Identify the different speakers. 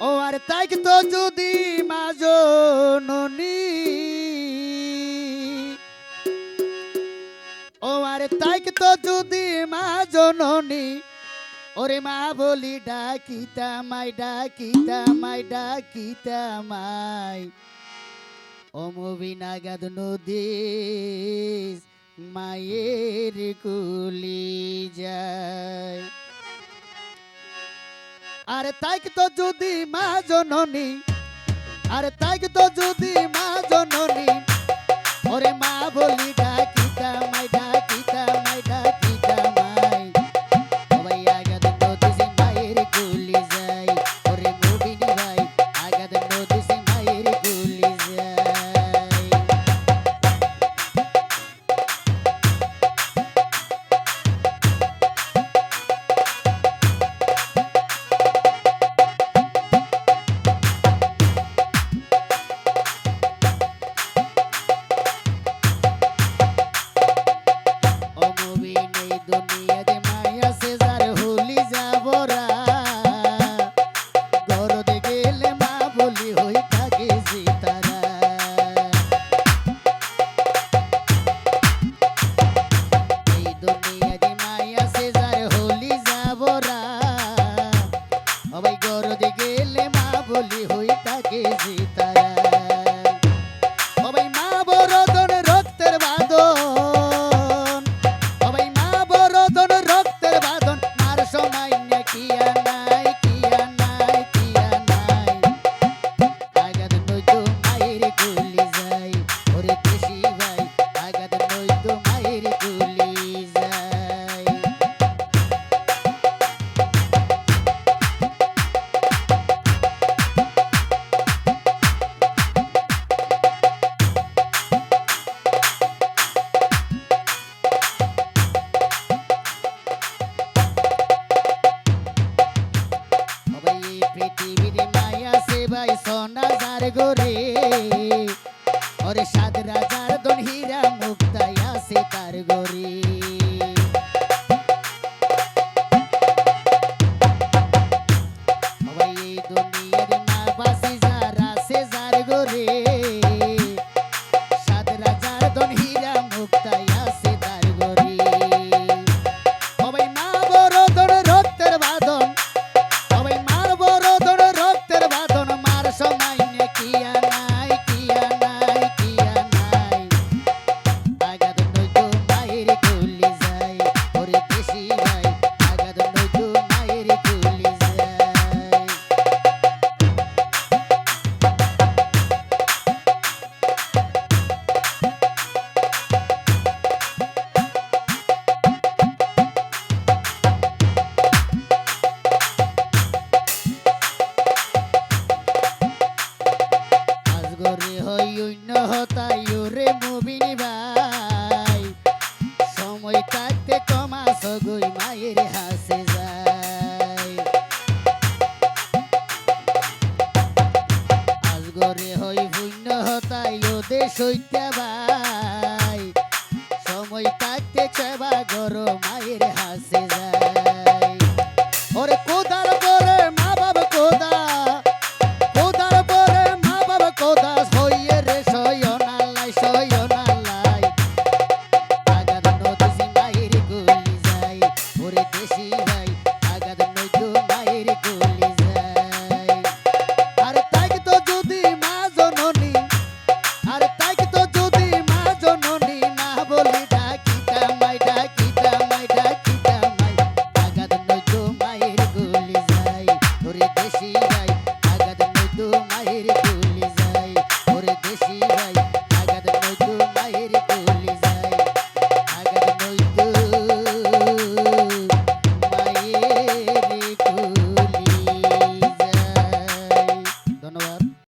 Speaker 1: ও, আর তাই তো যদি মাজননি ও, আর তাই তো যদি মাজননি ওরে মা বলি ডাকিতা মাই ডাকিতা মাই ডাকিতা মাই। অমবিনাগাদ নদী মায়ের কুলি যা আর তাই তো যদি মা জননী আর তাই তো যদি মা পাইছ না যার গোরে অন্য হতাই ভাই। সময় কাটতে তোমা সগুই মায়ের হাসে যায়। আজগরে হই ভিন্ন হতাই ওদে সৈত্যা ভাই। সময় কাটতে চাবা গরম মায়ের